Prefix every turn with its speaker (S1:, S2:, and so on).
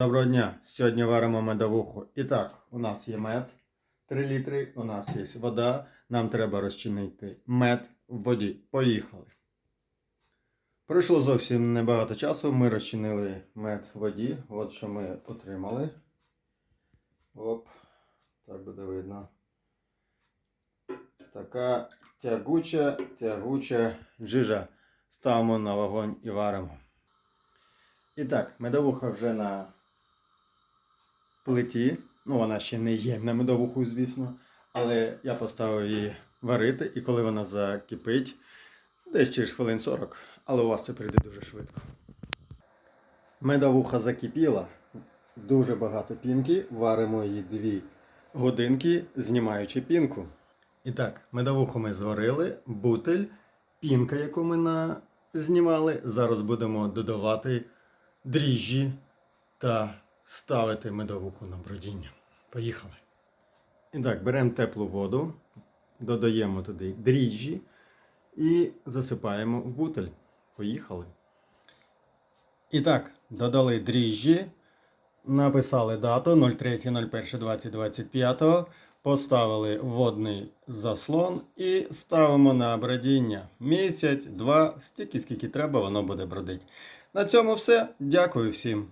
S1: Доброго дня! Сьогодні варимо медовуху. І так, у нас є мед 3 літри, у нас є вода. Нам треба розчинити мед в воді. Поїхали. Пройшло зовсім небагато часу. Ми розчинили мед в воді. От що ми отримали. Оп, так буде видно. Така тягуча, тягуча жижа. Ставимо на вогонь і варимо. І так, медовуха вже на плиті. Ну, вона ще не є на медовуху, звісно. Але я поставив її варити, і коли вона закипить, десь через хвилин 40, але у вас це прийде дуже швидко. Медовуха закипіла, дуже багато пінки, варимо її 2 годинки, знімаючи пінку. І так, медовуху ми зварили, бутель, пінка, яку ми на... знімали. Зараз будемо додавати дріжджі та ставити медовуху на бродіння. Поїхали. І так, беремо теплу воду, додаємо туди дріжджі і засипаємо в бутель. Поїхали. І так, додали дріжджі, написали дату 03.01.2025, поставили водний заслон і ставимо на бродіння. Місяць, два, стільки, скільки треба, воно буде бродити. На цьому все. Дякую всім.